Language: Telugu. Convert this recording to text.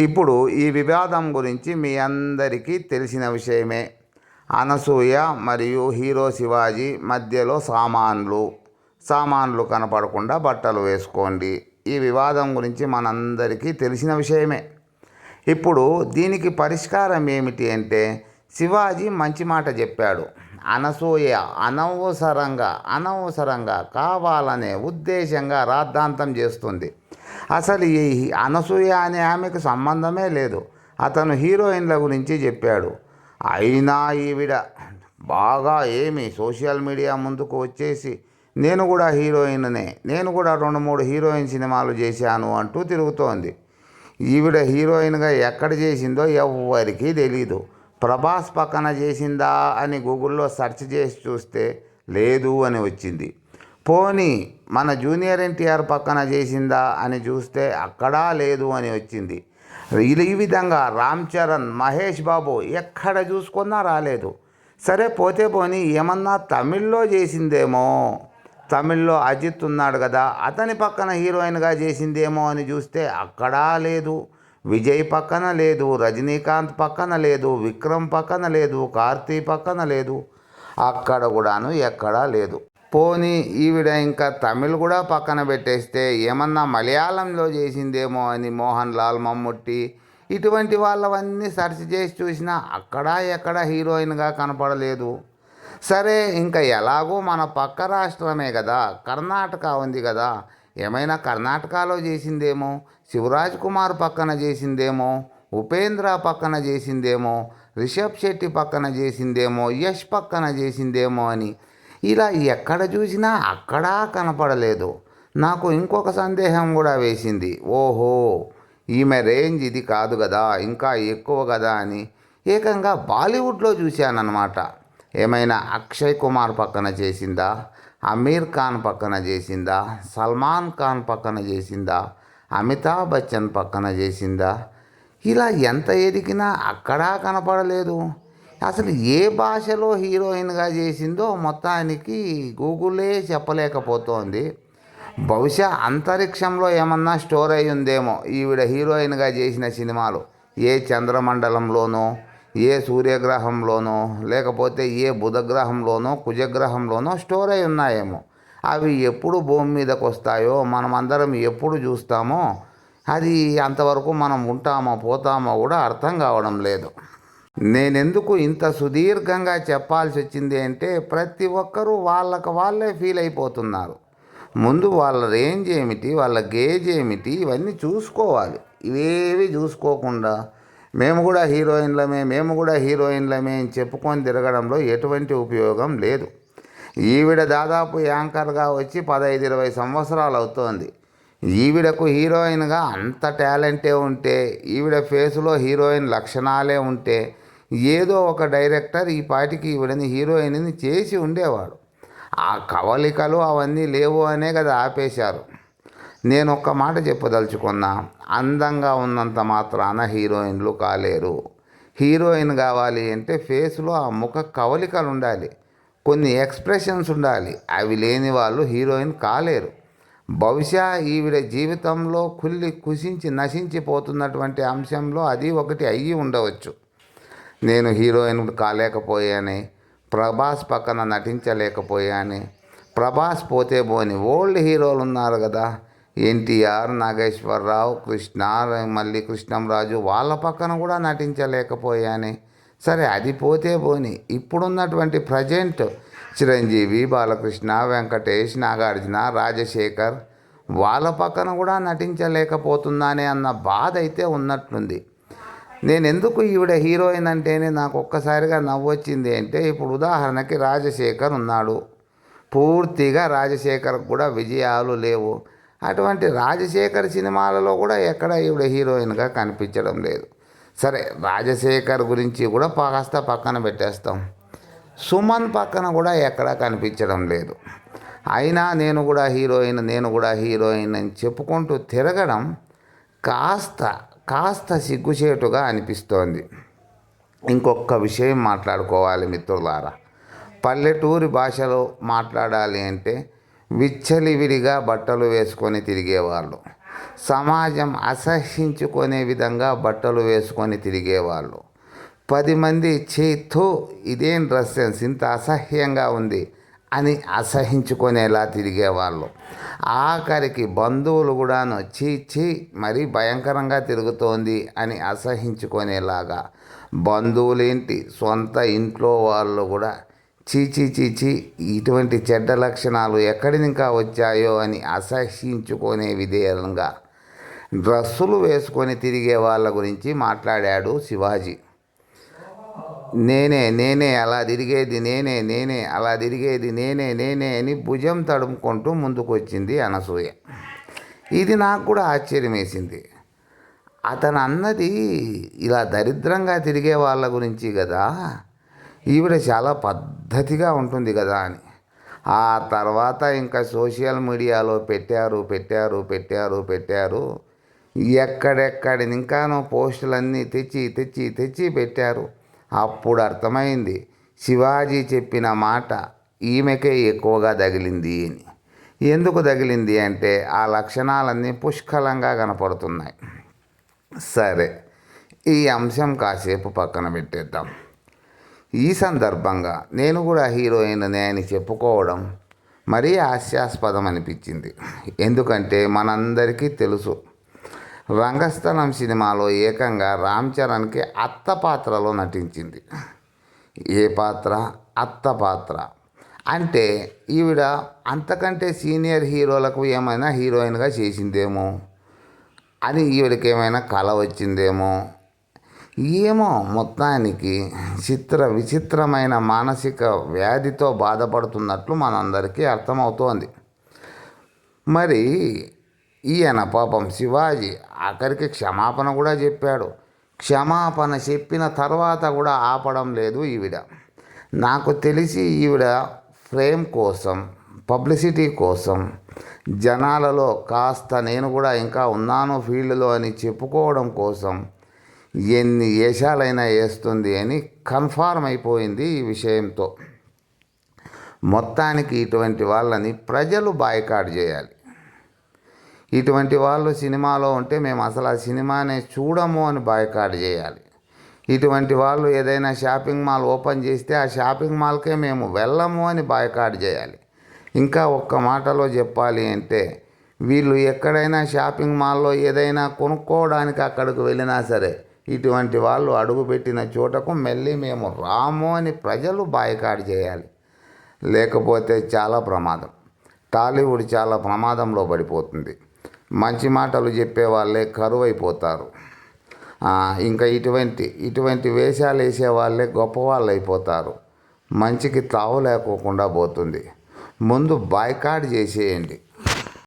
ఇప్పుడు ఈ వివాదం గురించి మీ అందరికీ తెలిసిన విషయమే. అనసూయ మరియు హీరో శివాజీ మధ్యలో సామాన్లు సామాన్లు కనపడకుండా బట్టలు వేసుకోండి. ఈ వివాదం గురించి మనందరికీ తెలిసిన విషయమే. ఇప్పుడు దీనికి పరిష్కారం ఏమిటి అంటే శివాజీ మంచి మాట చెప్పాడు. అనసూయ అనవసరంగా అనవసరంగా కావాలనే ఉద్దేశంగా రాద్ధాంతం చేస్తుంది. అసలు ఈ అనసూయ అనే ఆమెకు సంబంధమే లేదు. అతను హీరోయిన్ల గురించి చెప్పాడు. అయినా ఈవిడ బాగా ఏమి సోషల్ మీడియా ముందుకు వచ్చేసి నేను కూడా హీరోయిన్నే నేను కూడా రెండు మూడు హీరోయిన్ సినిమాలు చేశాను అంటూ తిరుగుతోంది. ఈవిడ హీరోయిన్గా ఎక్కడ చేసిందో ఎవ్వరికీ తెలీదు. ప్రభాస్ పక్కన చేసిందా అని గూగుల్లో సెర్చ్ చేసి చూస్తే లేదు అని వచ్చింది. పోనీ మన జూనియర్ ఎన్టీఆర్ పక్కన చేసిందా అని చూస్తే అక్కడా లేదు అని వచ్చింది. ఈ- ఈ విధంగా రామ్ చరణ్ మహేష్ బాబు ఎక్కడ చూసుకున్నా రాలేదు. సరే పోతే పోనీ ఏమన్నా తమిళ్ళో చేసిందేమో. తమిళ్ళో అజిత్ ఉన్నాడు కదా అతని పక్కన హీరోయిన్గా చేసిందేమో అని చూస్తే అక్కడా లేదు. విజయ్ పక్కన లేదు రజనీకాంత్ పక్కన లేదు విక్రమ్ పక్కన లేదు కార్తీ పక్కన లేదు. అక్కడ కూడాను ఎక్కడా లేదు. పోనీ ఈవిడ ఇంకా తమిళ్ కూడా పక్కన పెట్టేస్తే ఏమన్నా మలయాళంలో చేసిందేమో అని మోహన్ లాల్ మమ్ముట్టి ఇటువంటి వాళ్ళవన్నీ సెర్చ్ చేసి చూసినా అక్కడా ఎక్కడ హీరోయిన్గా కనపడలేదు. సరే ఇంకా ఎలాగో మన పక్క రాష్ట్రమే కదా కర్ణాటక ఉంది కదా ఏమైనా కర్ణాటకలో చేసిందేమో శివరాజ్ కుమార్ పక్కన చేసిందేమో ఉపేంద్ర పక్కన చేసిందేమో రిషబ్ శెట్టి పక్కన చేసిందేమో యష్ పక్కన చేసిందేమో అని ఇలా ఎక్కడ చూసినా అక్కడా కనపడలేదు. నాకు ఇంకొక సందేహం కూడా వేసింది. ఓహో ఈమె రేంజ్ ఇది కాదు కదా ఇంకా ఎక్కువ కదా అని ఏకంగా బాలీవుడ్లో చూశానన్నమాట. ఏమైనా అక్షయ్ కుమార్ పక్కన చేసిందా? అమీర్ ఖాన్ పక్కన చేసిందా? సల్మాన్ ఖాన్ పక్కన చేసిందా? అమితాబ్ బచ్చన్ పక్కన చేసిందా? ఇలా ఎంత ఎదిగినా అక్కడా కనపడలేదు. అసలు ఏ భాషలో హీరోయిన్గా చేసిందో మొత్తానికి గూగులే చెప్పలేకపోతోంది. బహుశా అంతరిక్షంలో ఏమన్నా స్టోర్ అయి ఉందేమో ఈవిడ హీరోయిన్గా చేసిన సినిమాలు. ఏ చంద్రమండలంలోనో ఏ సూర్యగ్రహంలోనో లేకపోతే ఏ బుధగ్రహంలోనో కుజగ్రహంలోనో స్టోర్ అయి ఉన్నాయేమో. అవి ఎప్పుడు భూమి మీదకు వస్తాయో మనమందరం ఎప్పుడు చూస్తామో అది అంతవరకు మనం ఉంటామో పోతామో కూడా అర్థం కావడం లేదు. నేనెందుకు ఇంత సుదీర్ఘంగా చెప్పాల్సి వచ్చింది అంటే ప్రతి ఒక్కరూ వాళ్ళకు వాళ్ళే ఫీల్ అయిపోతున్నారు. ముందు వాళ్ళ రేంజ్ ఏమిటి వాళ్ళ గేజ్ ఏమిటి ఇవన్నీ చూసుకోవాలి. ఇవేవి చూసుకోకుండా మేము కూడా హీరోయిన్లమే మేము కూడా హీరోయిన్లమే అని చెప్పుకొని తిరగడంలో ఎటువంటి ఉపయోగం లేదు. ఈవిడ దాదాపు యాంకర్గా వచ్చి పదహైదు ఇరవై సంవత్సరాలు అవుతోంది. ఈవిడకు హీరోయిన్గా అంత టాలెంటే ఉంటే ఈవిడ ఫేస్లో హీరోయిన్ లక్షణాలే ఉంటే ఏదో ఒక డైరెక్టర్ ఈ పాటికి ఈవిడని హీరోయిన్ని చేసి ఉండేవాడు. ఆ కవలికలు అవన్నీ లేవు అనే కదా ఆపేశారు. నేను ఒక్క మాట చెప్పదలుచుకున్నా అందంగా ఉన్నంత మాత్రాన హీరోయిన్లు కాలేరు. హీరోయిన్ కావాలి అంటే ఫేస్లో ఆ ముఖ కవలికలు ఉండాలి కొన్ని ఎక్స్ప్రెషన్స్ ఉండాలి అవి లేని వాళ్ళు హీరోయిన్ కాలేరు. బహుశా ఈవిడ జీవితంలో కుళ్ళి కుసించి నశించిపోతున్నటువంటి అంశంలో అది ఒకటి అయ్యి ఉండవచ్చు. నేను హీరోయిన్ కాలేకపోయాని ప్రభాస్ పక్కన నటించలేకపోయాని ప్రభాస్ పోతే పోని ఓల్డ్ హీరోలు ఉన్నారు కదా ఎన్టీఆర్ నాగేశ్వరరావు కృష్ణ మళ్ళీ కృష్ణంరాజు వాళ్ళ పక్కన కూడా నటించలేకపోయాని. సరే అది పోతే పోని ఇప్పుడున్నటువంటి ప్రజెంట్ చిరంజీవి బాలకృష్ణ వెంకటేష్ నాగార్జున రాజశేఖర్ వాళ్ళ పక్కన కూడా నటించలేకపోతున్నానే అన్న బాధ అయితే ఉన్నట్లుంది. నేను ఎందుకు ఈవిడ హీరోయిన్ అంటేనే నాకు ఒక్కసారిగా నవ్వొచ్చింది అంటే ఇప్పుడు ఉదాహరణకి రాజశేఖర్ ఉన్నాడు. పూర్తిగా రాజశేఖర్ కూడా విజయాలు లేవు. అటువంటి రాజశేఖర్ సినిమాలలో కూడా ఎక్కడ ఈవిడ హీరోయిన్గా కనిపించడం లేదు. సరే రాజశేఖర్ గురించి కూడా కాస్త పక్కన పెట్టేస్తాం. సుమన్ పక్కన కూడా ఎక్కడా కనిపించడం లేదు. అయినా నేను కూడా హీరోయిన్ నేను కూడా హీరోయిన్ అని చెప్పుకుంటూ తిరగడం కాస్త కాస్త సిగ్గుచేటుగా అనిపిస్తోంది. ఇంకొక విషయం మాట్లాడుకోవాలి మిత్రులారా. పల్లెటూరి భాషలో మాట్లాడాలి అంటే విచ్చలివిడిగా బట్టలు వేసుకొని తిరిగేవాళ్ళు. సమాజం అసహ్యించుకునే విధంగా బట్టలు వేసుకొని తిరిగేవాళ్ళు. పది మంది చేతో ఇదేం డ్రెస్ సెన్స్ ఇంత అసహ్యంగా ఉంది. అని అసహించుకునేలా తిరిగేవాళ్ళు. ఆఖరికి బంధువులు కూడాను చీ చీ మరీ భయంకరంగా తిరుగుతోంది అని అసహించుకునేలాగా బంధువులేంటి సొంత ఇంట్లో వాళ్ళు కూడా చీ చీ చీ చీ ఇటువంటి చెడ్డ లక్షణాలు ఎక్కడి ఇంకా వచ్చాయో అని అసహ్యించుకునే విధేయంగా డ్రస్సులు వేసుకొని తిరిగే వాళ్ళ గురించి మాట్లాడాడు శివాజీ. నేనే నేనే అలా తిరిగేది నేనే నేనే అలా తిరిగేది నేనే నేనే అని భుజం తడుముకుంటూ ముందుకొచ్చింది అనసూయ. ఇది నాకు కూడా ఆశ్చర్యం వేసింది అతను అన్నది ఇలా దరిద్రంగా తిరిగే వాళ్ళ గురించి కదా ఈవిడ చాలా పద్ధతిగా ఉంటుంది కదా అని. ఆ తర్వాత ఇంకా సోషల్ మీడియాలో పెట్టారు పెట్టారు పెట్టారు పెట్టారు. ఎక్కడెక్కడ ఇంకానో పోస్టులన్నీ తెచ్చి తెచ్చి తెచ్చి పెట్టారు. అప్పుడు అర్థమైంది. శివాజీ చెప్పిన మాట ఈమెకే ఎక్కువగా తగిలింది అని. ఎందుకు తగిలింది అంటే ఆ లక్షణాలన్నీ పుష్కలంగా కనపడుతున్నాయి. సరే ఈ అంశం కాసేపు పక్కన పెట్టేద్దాం. ఈ సందర్భంగా నేను కూడా హీరోయిన్ అని చెప్పుకోవడం మరీ హాస్యాస్పదం అనిపించింది ఎందుకంటే మనందరికీ తెలుసు రంగస్థలం సినిమాలో ఏకంగా రామ్ చరణ్కి అత్త పాత్రలో నటించింది. ఏ పాత్ర? అత్త పాత్ర. అంటే ఈవిడ అంతకంటే సీనియర్ హీరోలకు ఏమైనా హీరోయిన్గా చేసిందేమో? అని ఈవిడకి ఏమైనా కళ వచ్చిందేమో? ఏమో మొత్తానికి చిత్ర విచిత్రమైన మానసిక వ్యాధితో బాధపడుతున్నట్లు మనందరికీ అర్థమవుతోంది. మరి ఈయన పాపం శివాజీ ఆఖరికి క్షమాపణ కూడా చెప్పాడు. క్షమాపణ చెప్పిన తర్వాత కూడా ఆపడం లేదు ఈవిడ. నాకు తెలిసి ఈవిడ ఫ్రేమ్ కోసం పబ్లిసిటీ కోసం జనాలలో కాస్త నేను కూడా ఇంకా ఉన్నాను ఫీల్డ్లో అని చెప్పుకోవడం కోసం ఎన్ని వేషాలైనా వేస్తుంది అని కన్ఫార్మ్ అయిపోయింది ఈ విషయంతో. మొత్తానికి ఇటువంటి వాళ్ళని ప్రజలు బాయ్కాట్ చేయాలి. ఇటువంటి వాళ్ళు సినిమాలో ఉంటే మేము అసలు ఆ సినిమానే చూడము అని బాయ్కాట్ చేయాలి. ఇటువంటి వాళ్ళు ఏదైనా షాపింగ్ మాల్ ఓపెన్ చేస్తే ఆ షాపింగ్ మాల్కే మేము వెళ్ళము అని బాయ్కాట్ చేయాలి. ఇంకా ఒక్క మాటలో చెప్పాలి అంటే వీళ్ళు ఎక్కడైనా షాపింగ్ మాల్లో ఏదైనా కొనుక్కోవడానికి అక్కడికి వెళ్ళినా సరే ఇటువంటి వాళ్ళు అడుగుపెట్టిన చోటకు మళ్ళీ మేము రాము అని ప్రజలు బాయ్కాట్ చేయాలి. లేకపోతే చాలా ప్రమాదం. టాలీవుడ్ చాలా ప్రమాదంలో పడిపోతుంది. మంచి మాటలు చెప్పే వాళ్ళే కరువు అయిపోతారు ఇంకా ఇటువంటి ఇటువంటి వేషాలు వేసే వాళ్ళే గొప్పవాళ్ళు అయిపోతారు మంచికి తావు లేకోకుండా పోతుంది. ముందు బాయ్కాట్ చేసేయండి.